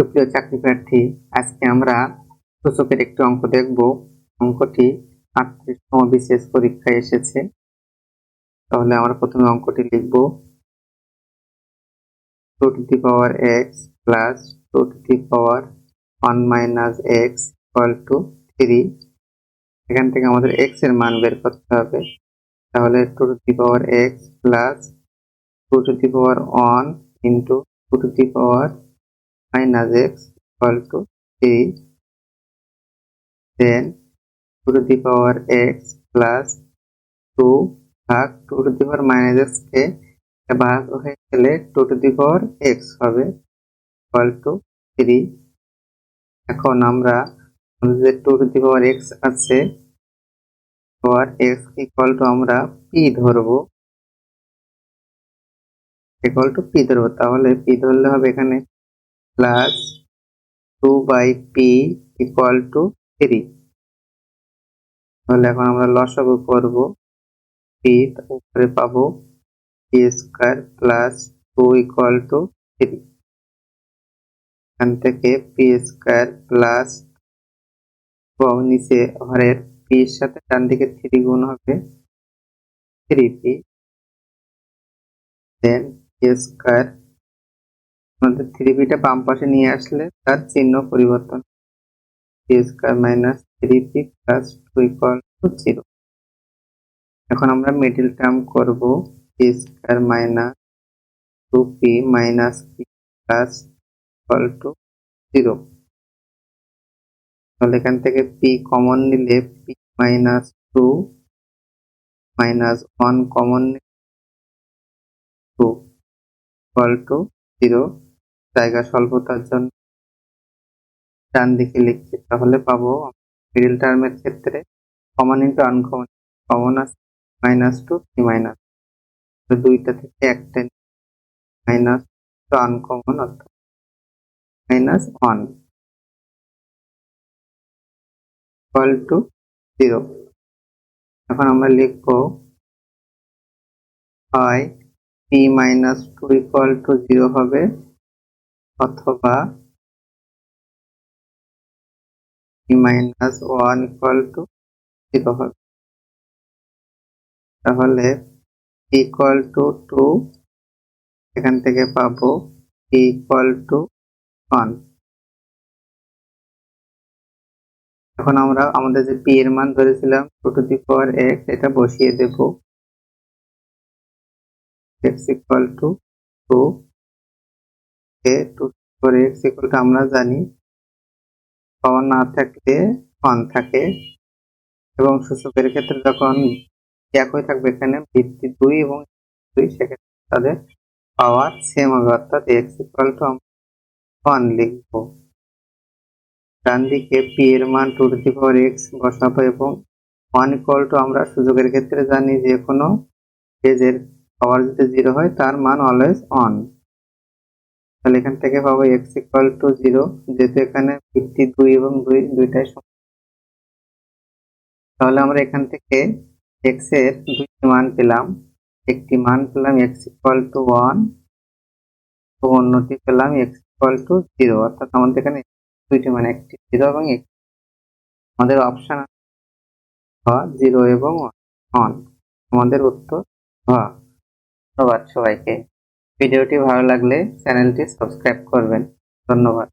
সুপ্রিয় চাকরি প্রার্থী, আজকে আমরা সূচকের একটি অঙ্ক দেখব। অঙ্কটি আটত্রিশতম বিশেষ পরীক্ষায় এসেছে। তাহলে আমরা প্রথমে অঙ্কটি লিখব। Two to the power x plus two to the power one minus x equal to three. এখান থেকে আমাদের এক্সের মান বের করতে হবে। তাহলে two to the power x plus two to the power one into two to the power minus x equal to 3 then 2 to the power x plus 2 ভাগ 2 to the power minus x কে ভাগ হয়ে গেলে 2 to the power x হবে equal to 3 এখন আমরা আমাদের 2 to the power x আছে পাওয়ার x equal to আমরা p ধরবো equal to p ধরবো তাহলে p ধরলে হবে এখানে plus two by P equal to three তাহলে এখন আমরা লসাগু করব পি উপরে পাবো P square plus two equal to three এখান থেকে পি স্কোয়ার প্লাস এবং নিচে ঘরের পি এর সাথে ডান দিকে থ্রি গুণ হবে three P then P square আমাদের থ্রি পিটা বাম পাশে নিয়ে আসলে তার চিহ্ন পরিবর্তন। Minus three P plus two equal to zero এখন আমরা মিডিল টার্ম করব P square minus two P minus P plus equal to zero তাহলে এখান থেকে পি কমন নিলে P minus two minus one common two equal to zero জায়গা স্বল্পতার জন্য ডান দিকে লিখছি। তাহলে পাবো মিডিল টার্মের ক্ষেত্রে কমন ইন্টু আনকমন কমন আছে মাইনাস টু থ্রি মাইনাস দুইটা থেকে একটা মাইনাস টু আনকমন অর্থাৎ minus one equal to zero এখন আমরা লিখব হয় P minus two equal to zero হবে অথবা minus one equal to zero হবে। তাহলে ইকুয়াল টু টু এখান থেকে পাবো ইকুয়াল টু ওয়ান এখন আমরা আমাদের যে পি এর মান ধরেছিলাম two to the power x এটা বসিয়ে দেব। X equal to two A two four x equal to আমরা জানি। পাওয়ার না থাকলে ওয়ান থাকে। এবং সূচকের ক্ষেত্রে যখন একই থাকবে এখানে, ভিত্তি দুই এবং দুই, সেক্ষেত্রে তাদের পাওয়ার সেম হবে। অর্থাৎ এক্স ইকুয়াল টু ওয়ান লিখব। ডান দিকে পি এর মান two to the power x বসাবো এবং ওয়ান ইকুয়াল টু আমরা সুযোগের ক্ষেত্রে জানি যে কোনো ফেজের পাওয়ার যদি জিরো হয়, তার মান অলওয়েজ অন তাহলে এখান থেকে পাবো এক্স ইকুয়াল টু জিরো যেহেতু এখানে ভিত্তি দুই এবং দুই, দুইটাই তাহলে আমরা এখান থেকে এক্সের দুইটি মান পেলাম। একটি মান পেলাম এক্স ইকুয়াল টু ওয়ান তো অন্যটি পেলাম এক্স ইকুয়াল টু জিরো অর্থাৎ আমাদের এখানে দুইটি মান একটি জিরো এবং একটি আমাদের অপশন জিরো এবং ওয়ান আমাদের উত্তর ধন্যবাদ সবাইকে। ভিডিওটি ভালো লাগলে চ্যানেলটি সাবস্ক্রাইব করবেন। ধন্যবাদ।